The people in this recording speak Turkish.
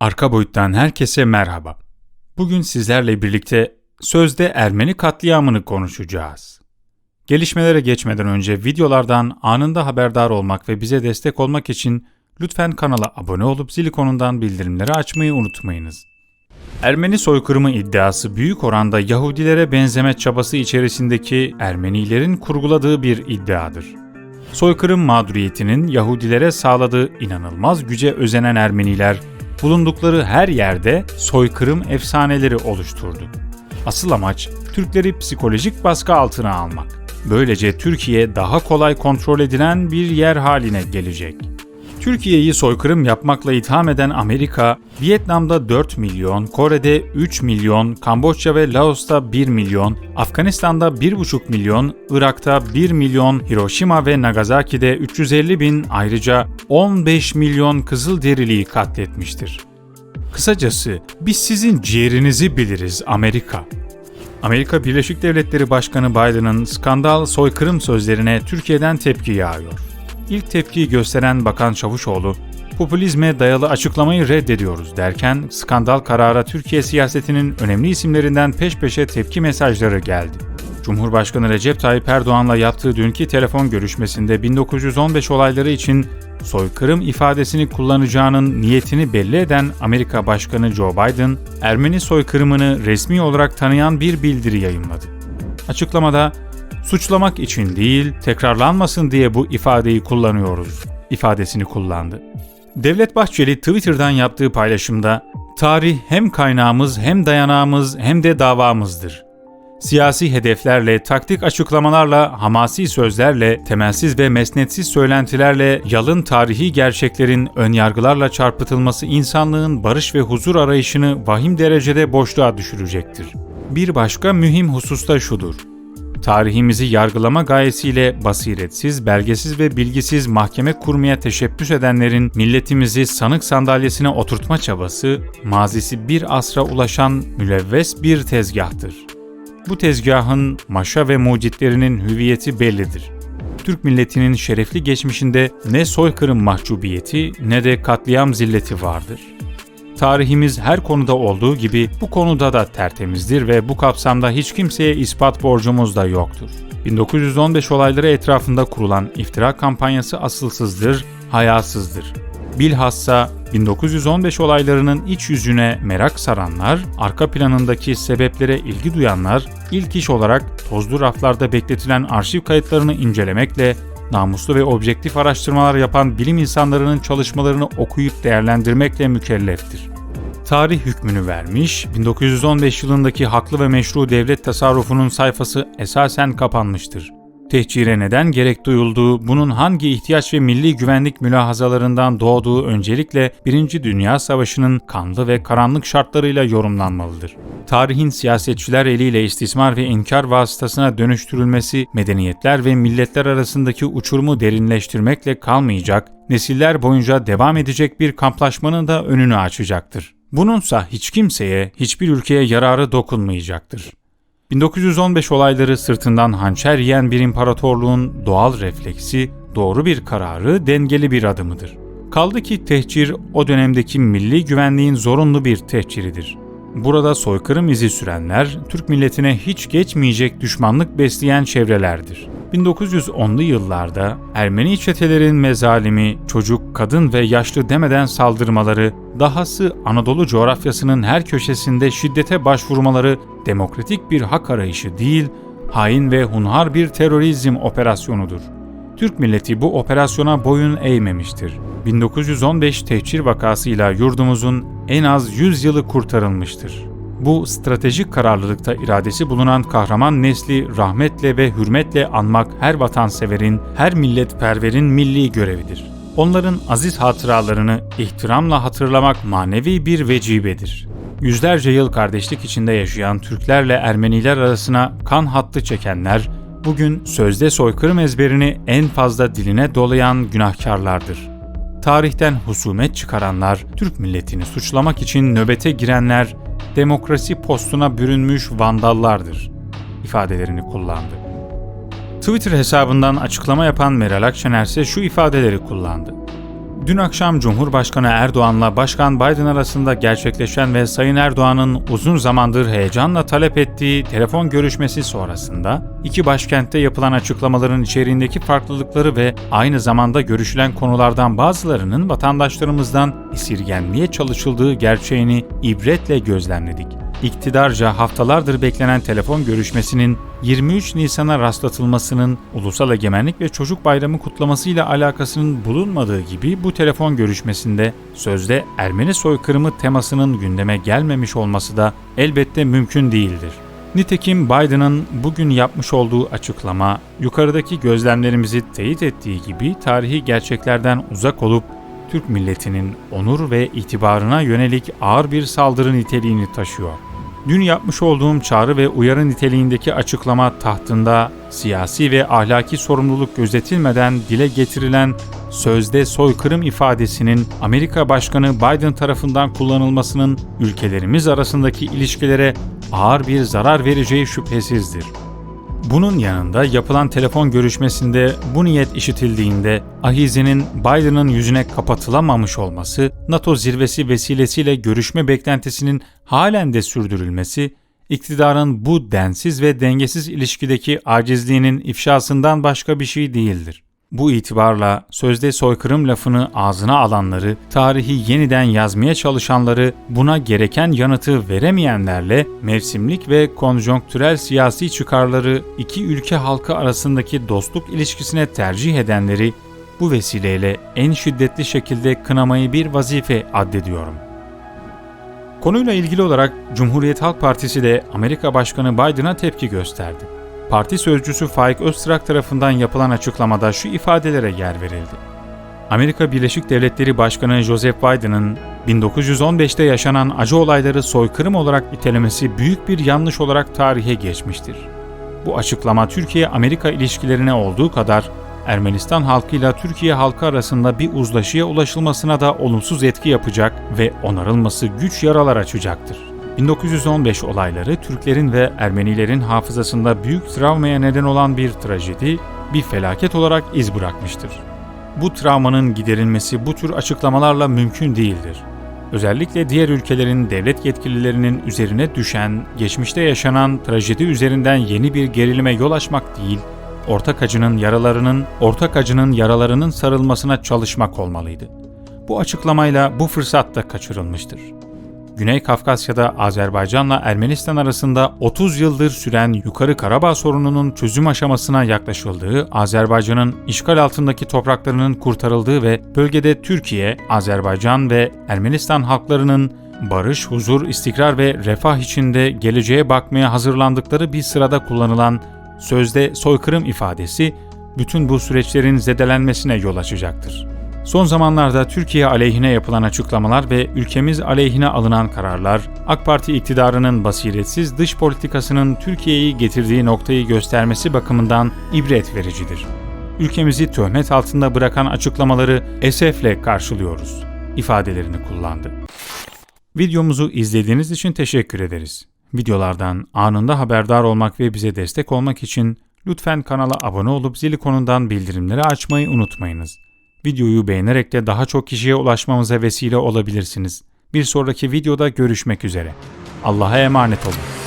Arka boyuttan herkese merhaba. Bugün sizlerle birlikte sözde Ermeni katliamını konuşacağız. Gelişmelere geçmeden önce videolardan anında haberdar olmak ve bize destek olmak için lütfen kanala abone olup zil ikonundan bildirimleri açmayı unutmayınız. Ermeni soykırımı iddiası büyük oranda Yahudilere benzeme çabası içerisindeki Ermenilerin kurguladığı bir iddiadır. Soykırım mağduriyetinin Yahudilere sağladığı inanılmaz güce özenen Ermeniler bulundukları her yerde soykırım efsaneleri oluşturdu. Asıl amaç Türkleri psikolojik baskı altına almak. Böylece Türkiye daha kolay kontrol edilen bir yer haline gelecek. Türkiye'yi soykırım yapmakla itham eden Amerika, Vietnam'da 4 milyon, Kore'de 3 milyon, Kamboçya ve Laos'ta 1 milyon, Afganistan'da 1,5 milyon, Irak'ta 1 milyon, Hiroşima ve Nagasaki'de 350 bin ayrıca 15 milyon Kızılderiliyi katletmiştir. Kısacası biz sizin ciğerinizi biliriz Amerika. Amerika Birleşik Devletleri Başkanı Biden'ın skandal soykırım sözlerine Türkiye'den tepki yağıyor. İlk tepkiyi gösteren Bakan Çavuşoğlu, popülizme dayalı açıklamayı reddediyoruz derken skandal karara Türkiye siyasetinin önemli isimlerinden peş peşe tepki mesajları geldi. Cumhurbaşkanı Recep Tayyip Erdoğan'la yaptığı dünkü telefon görüşmesinde 1915 olayları için soykırım ifadesini kullanacağının niyetini belli eden Amerika Başkanı Joe Biden, Ermeni soykırımını resmi olarak tanıyan bir bildiri yayımladı. Açıklamada suçlamak için değil, tekrarlanmasın diye bu ifadeyi kullanıyoruz ifadesini kullandı. Devlet Bahçeli Twitter'dan yaptığı paylaşımda tarih hem kaynağımız hem dayanağımız hem de davamızdır. Siyasi hedeflerle, taktik açıklamalarla, hamasi sözlerle, temelsiz ve mesnetsiz söylentilerle, yalın tarihi gerçeklerin önyargılarla çarpıtılması insanlığın barış ve huzur arayışını vahim derecede boşluğa düşürecektir. Bir başka mühim husus da şudur. Tarihimizi yargılama gayesiyle basiretsiz, belgesiz ve bilgisiz mahkeme kurmaya teşebbüs edenlerin milletimizi sanık sandalyesine oturtma çabası, mazisi bir asra ulaşan mülevves bir tezgahtır. Bu tezgahın maşa ve mucitlerinin hüviyeti bellidir. Türk milletinin şerefli geçmişinde ne soykırım mahcubiyeti ne de katliam zilleti vardır. Tarihimiz her konuda olduğu gibi bu konuda da tertemizdir ve bu kapsamda hiç kimseye ispat borcumuz da yoktur. 1915 olayları etrafında kurulan iftira kampanyası asılsızdır, hayasızdır. Bilhassa 1915 olaylarının iç yüzüne merak saranlar, arka planındaki sebeplere ilgi duyanlar, ilk iş olarak tozlu raflarda bekletilen arşiv kayıtlarını incelemekle namuslu ve objektif araştırmalar yapan bilim insanlarının çalışmalarını okuyup değerlendirmekle mükelleftir. Tarih hükmünü vermiş, 1915 yılındaki haklı ve meşru devlet tasarrufunun sayfası esasen kapanmıştır. Tehcire neden gerek duyulduğu, bunun hangi ihtiyaç ve milli güvenlik mülahazalarından doğduğu öncelikle Birinci Dünya Savaşı'nın kanlı ve karanlık şartlarıyla yorumlanmalıdır. Tarihin siyasetçiler eliyle istismar ve inkar vasıtasına dönüştürülmesi, medeniyetler ve milletler arasındaki uçurumu derinleştirmekle kalmayacak, nesiller boyunca devam edecek bir kamplaşmanın da önünü açacaktır. Bununsa hiç kimseye, hiçbir ülkeye yararı dokunmayacaktır. 1915 olayları sırtından hançer yiyen bir imparatorluğun doğal refleksi, doğru bir kararı, dengeli bir adımıdır. Kaldı ki tehcir o dönemdeki milli güvenliğin zorunlu bir tehciridir. Burada soykırım izi sürenler, Türk milletine hiç geçmeyecek düşmanlık besleyen çevrelerdir. 1910'lu yıllarda Ermeni çetelerin mezalimi, çocuk, kadın ve yaşlı demeden saldırmaları, dahası Anadolu coğrafyasının her köşesinde şiddete başvurmaları demokratik bir hak arayışı değil, hain ve hunhar bir terörizm operasyonudur. Türk milleti bu operasyona boyun eğmemiştir. 1915 tehcir vakasıyla yurdumuzun en az 100 yılı kurtarılmıştır. Bu stratejik kararlılıkta iradesi bulunan kahraman nesli rahmetle ve hürmetle anmak her vatanseverin, her milletperverin milli görevidir. Onların aziz hatıralarını ihtiramla hatırlamak manevi bir vecibedir. Yüzlerce yıl kardeşlik içinde yaşayan Türklerle Ermeniler arasına kan hattı çekenler, bugün sözde soykırım ezberini en fazla diline dolayan günahkarlardır. Tarihten husumet çıkaranlar, Türk milletini suçlamak için nöbete girenler, demokrasi postuna bürünmüş vandallardır ifadelerini kullandı. Twitter hesabından açıklama yapan Meral Akşener ise şu ifadeleri kullandı. Dün akşam Cumhurbaşkanı Erdoğan'la Başkan Biden arasında gerçekleşen ve Sayın Erdoğan'ın uzun zamandır heyecanla talep ettiği telefon görüşmesi sonrasında iki başkentte yapılan açıklamaların içeriğindeki farklılıkları ve aynı zamanda görüşülen konulardan bazılarının vatandaşlarımızdan esirgenmeye çalışıldığı gerçeğini ibretle gözlemledik iktidarca haftalardır beklenen telefon görüşmesinin 23 Nisan'a rastlatılmasının Ulusal Egemenlik ve Çocuk Bayramı kutlamasıyla alakasının bulunmadığı gibi bu telefon görüşmesinde sözde Ermeni soykırımı temasının gündeme gelmemiş olması da elbette mümkün değildir. Nitekim Biden'ın bugün yapmış olduğu açıklama, yukarıdaki gözlemlerimizi teyit ettiği gibi tarihi gerçeklerden uzak olup Türk milletinin onur ve itibarına yönelik ağır bir saldırı niteliğini taşıyor. Dün yapmış olduğum çağrı ve uyarı niteliğindeki açıklama tahtında siyasi ve ahlaki sorumluluk gözetilmeden dile getirilen sözde soykırım ifadesinin Amerika Başkanı Biden tarafından kullanılmasının ülkelerimiz arasındaki ilişkilere ağır bir zarar vereceği şüphesizdir. Bunun yanında yapılan telefon görüşmesinde bu niyet işitildiğinde Ahize'nin Biden'ın yüzüne kapatılamamış olması, NATO zirvesi vesilesiyle görüşme beklentisinin halen de sürdürülmesi, iktidarın bu densiz ve dengesiz ilişkideki acizliğinin ifşasından başka bir şey değildir. Bu itibarla sözde soykırım lafını ağzına alanları, tarihi yeniden yazmaya çalışanları, buna gereken yanıtı veremeyenlerle mevsimlik ve konjonktürel siyasi çıkarları iki ülke halkı arasındaki dostluk ilişkisine tercih edenleri bu vesileyle en şiddetli şekilde kınamayı bir vazife addediyorum. Konuyla ilgili olarak Cumhuriyet Halk Partisi de Amerika Başkanı Biden'a tepki gösterdi. Parti sözcüsü Faik Öztrak tarafından yapılan açıklamada şu ifadelere yer verildi. Amerika Birleşik Devletleri Başkanı Joseph Biden'ın 1915'te yaşanan acı olayları soykırım olarak nitelemesi büyük bir yanlış olarak tarihe geçmiştir. Bu açıklama Türkiye-Amerika ilişkilerine olduğu kadar Ermenistan halkıyla Türkiye halkı arasında bir uzlaşıya ulaşılmasına da olumsuz etki yapacak ve onarılması güç yaralar açacaktır. 1915 olayları Türklerin ve Ermenilerin hafızasında büyük travmaya neden olan bir trajedi, bir felaket olarak iz bırakmıştır. Bu travmanın giderilmesi bu tür açıklamalarla mümkün değildir. Özellikle diğer ülkelerin devlet yetkililerinin üzerine düşen, geçmişte yaşanan trajedi üzerinden yeni bir gerilime yol açmak değil, ortak acının yaralarının, ortak acının yaralarının sarılmasına çalışmak olmalıydı. Bu açıklamayla bu fırsat da kaçırılmıştır. Güney Kafkasya'da Azerbaycan'la Ermenistan arasında 30 yıldır süren Yukarı Karabağ sorununun çözüm aşamasına yaklaşıldığı, Azerbaycan'ın işgal altındaki topraklarının kurtarıldığı ve bölgede Türkiye, Azerbaycan ve Ermenistan halklarının barış, huzur, istikrar ve refah içinde geleceğe bakmaya hazırlandıkları bir sırada kullanılan sözde soykırım ifadesi bütün bu süreçlerin zedelenmesine yol açacaktır. Son zamanlarda Türkiye aleyhine yapılan açıklamalar ve ülkemiz aleyhine alınan kararlar, AK Parti iktidarının basiretsiz dış politikasının Türkiye'yi getirdiği noktayı göstermesi bakımından ibret vericidir. Ülkemizi töhmet altında bırakan açıklamaları esefle karşılıyoruz ifadelerini kullandı. Videomuzu izlediğiniz için teşekkür ederiz. Videolardan anında haberdar olmak ve bize destek olmak için lütfen kanala abone olup zil ikonundan bildirimleri açmayı unutmayınız. Videoyu beğenerek de daha çok kişiye ulaşmamıza vesile olabilirsiniz. Bir sonraki videoda görüşmek üzere. Allah'a emanet olun.